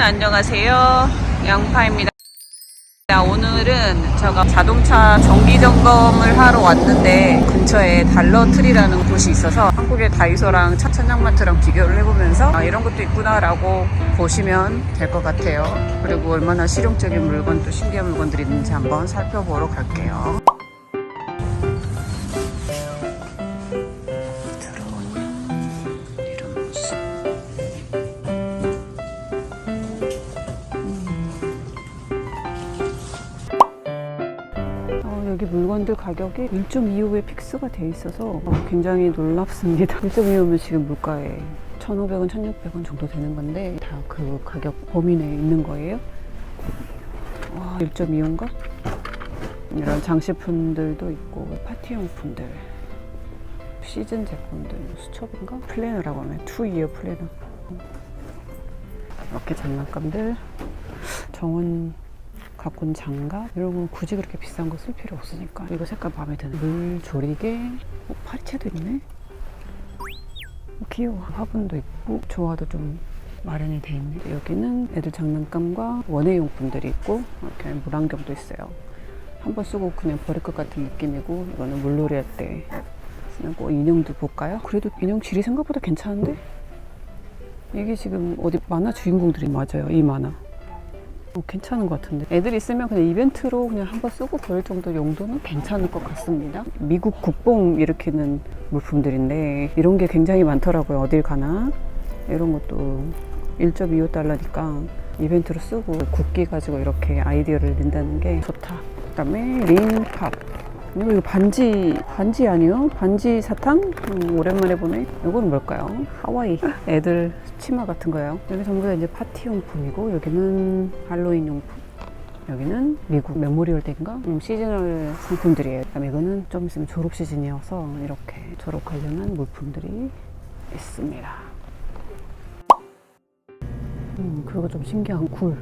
안녕하세요. 양파입니다. 자, 오늘은 제가 자동차 정기 점검을 하러 왔는데 근처에 달러트리라는 곳이 있어서 한국의 다이소랑 천장마트랑 비교를 해보면서 아, 이런 것도 있구나 라고 보시면 될 것 같아요. 그리고 얼마나 실용적인 물건 또 신기한 물건들이 있는지 한번 살펴보러 갈게요. 여기 물건들 가격이 1.25에 픽스가 돼 있어서 어, 굉장히 놀랍습니다. 1.25면 지금 물가에 1,500원, 1,600원 정도 되는 건데 다 그 가격 범위 내에 있는 거예요. 와, 1.25인가? 이런 장식품들도 있고 파티용품들 시즌 제품들 수첩인가? 플래너라고 하면 투이어 플래너 이렇게 장난감들 정원 갖고 온 장갑? 이런 건 굳이 그렇게 비싼 거 쓸 필요 없으니까. 이거 색깔 마음에 드는 물 조리개? 어, 파리채도 있네? 어, 귀여워. 화분도 있고. 조화도 좀 마련이 돼 있네. 여기는 애들 장난감과 원예용품들이 있고 이렇게 물안경도 있어요. 한 번 쓰고 그냥 버릴 것 같은 느낌이고 이거는 물놀이 할 때 쓰는 거 인형도 볼까요? 그래도 인형 질이 생각보다 괜찮은데? 이게 지금 어디 만화 주인공들이 맞아요 이 만화 어, 괜찮은 것 같은데. 애들 있으면 그냥 이벤트로 그냥 한번 쓰고 버릴 정도 용도는 괜찮을 것 같습니다. 미국 국뽕 일으키는 물품들인데 이런 게 굉장히 많더라고요. 어딜 가나? 이런 것도 1.25달러니까 이벤트로 쓰고 국기 가지고 이렇게 아이디어를 낸다는 게 좋다. 그 다음에 린팝 이거 이거 반지 반지 아니요? 반지 사탕? 음, 오랜만에 보네. 이건 뭘까요? 하와이 애들 치마 같은 거예요. 여기 전부 다 이제 파티용품이고 여기는 할로윈 용품. 여기는 미국 메모리얼 데인가? 음, 시즈널 상품들이에요. 그다음에 이거는 좀 있으면 졸업 시즌이어서 이렇게 졸업 관련한 물품들이 있습니다. 음, 그리고 좀 신기한 굴.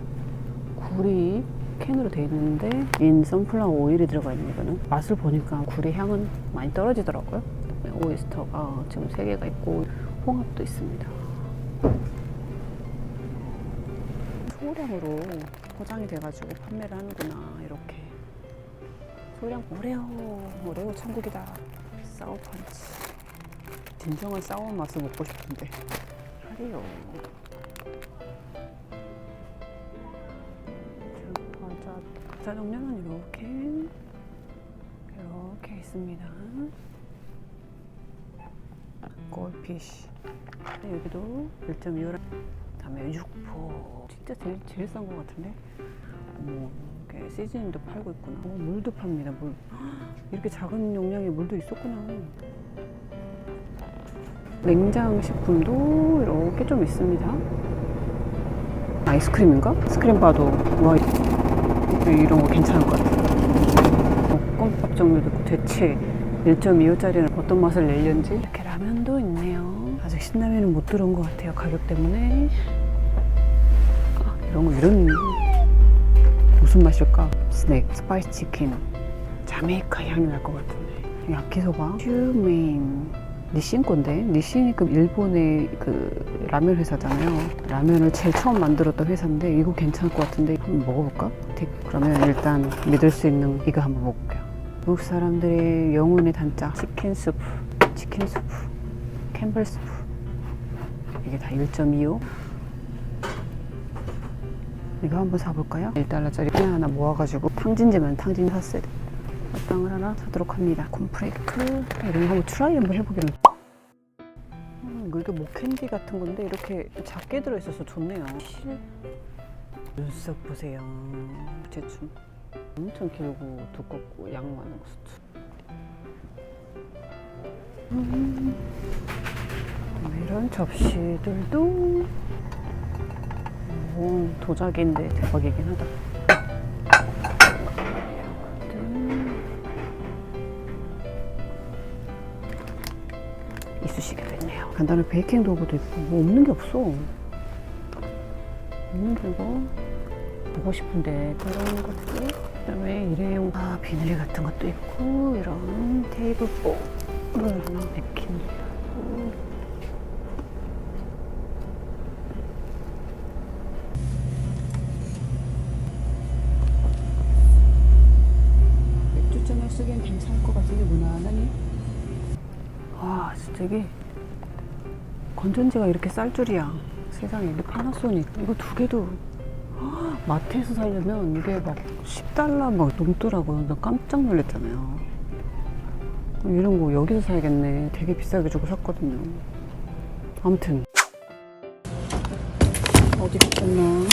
굴이 캔으로 돼 있는데 인 선플라워 오일이 들어가 있는 이거는 맛을 보니까 굴의 향은 많이 떨어지더라고요. 오이스터가 지금 세 개가 있고 홍합도 있습니다. 소량으로 포장이 돼가지고 판매를 하는구나 이렇게. 소량 오레오 오레오 천국이다. 사우펀치. 진정한 사워 맛을 먹고 싶은데. 하리요 과자 종류는 이렇게 이렇게 있습니다. 골피쉬. 여기도 1.25라 다음에 육포. 진짜 제일, 제일 싼 것 같은데? 어머 이렇게 시즈닝도 팔고 있구나. 어, 물도 팝니다 물. 이렇게 작은 용량의 물도 있었구나. 냉장 식품도 이렇게 좀 있습니다. 아이스크림인가? 스크림 바도 와 이런 거 괜찮을 것 같아요. 볶음밥 종류도 있고 대체 1.25짜리는 어떤 맛을 내려는지 이렇게 라면도 있네요. 아직 신라면은 못 들어온 것 같아요. 가격 때문에. 아, 이런 거 이런 무슨 맛일까? 스낵, 스파이스 치킨, 자메이카 향이 날 것 같은데. 야키소바, 슈메인. 니신 건데 니신이 그 일본의 그 라면 회사잖아요. 라면을 제일 처음 만들었던 회사인데 이거 괜찮을 것 같은데 한번 먹어볼까? 틱. 그러면 일단 믿을 수 있는 이거 한번 먹을게요. 미국 사람들의 영혼의 단짝 치킨 스프, 치킨 스프, 캠벨 스프. 이게 다 1.25. 이거 한번 사볼까요? 1달러짜리 하나 하나 모아가지고 탕진제면 탕진 샀어야 돼. 빵을 하나 사도록 합니다. 콤프레이크 이런 거 한번 트라이 한번 해보기로. 음, 이거 목캔디 같은 건데 이렇게 작게 들어있어서 좋네요. 실 눈썹 보세요. 제춤 엄청 길고 두껍고 양 많은 수트. 음, 이런 접시들도 오, 도자기인데 대박이긴 하다. 이쑤시개도 있네요. 간단한 베이킹 도구도 있고 뭐 없는 게 없어. 없는 게 이거 보고 싶은데 그런 것들이 그다음에 일회용 아, 비늘이 같은 것도 있고 이런 테이블 볼을 하나 음, 맥힌 맥주잔을 쓰기엔 괜찮을 것 같은데 무난하니? 와 진짜 이게 건전지가 이렇게 쌀 줄이야. 세상에. 근데 파나소닉. 이거 두 개도 마트에서 사려면 이게 막 10달러 막 넘더라고요. 나 깜짝 놀랐잖아요. 이런 거 여기서 사야겠네. 되게 비싸게 주고 샀거든요. 아무튼. 어디 갔나?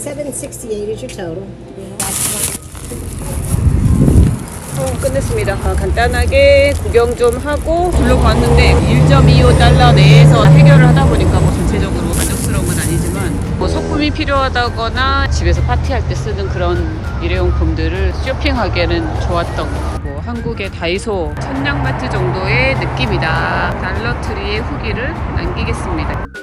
768 is your total. 어, 끝냈습니다. 아, 간단하게 구경 좀 하고 둘러봤는데 1.25달러 내에서 해결을 하다 보니까 뭐 전체적으로 만족스러운 건 아니지만 뭐 소품이 필요하다거나 집에서 파티할 때 쓰는 그런 일회용품들을 쇼핑하기에는 좋았던 거. 뭐 한국의 다이소 천냥마트 정도의 느낌이다. 달러트리의 후기를 남기겠습니다.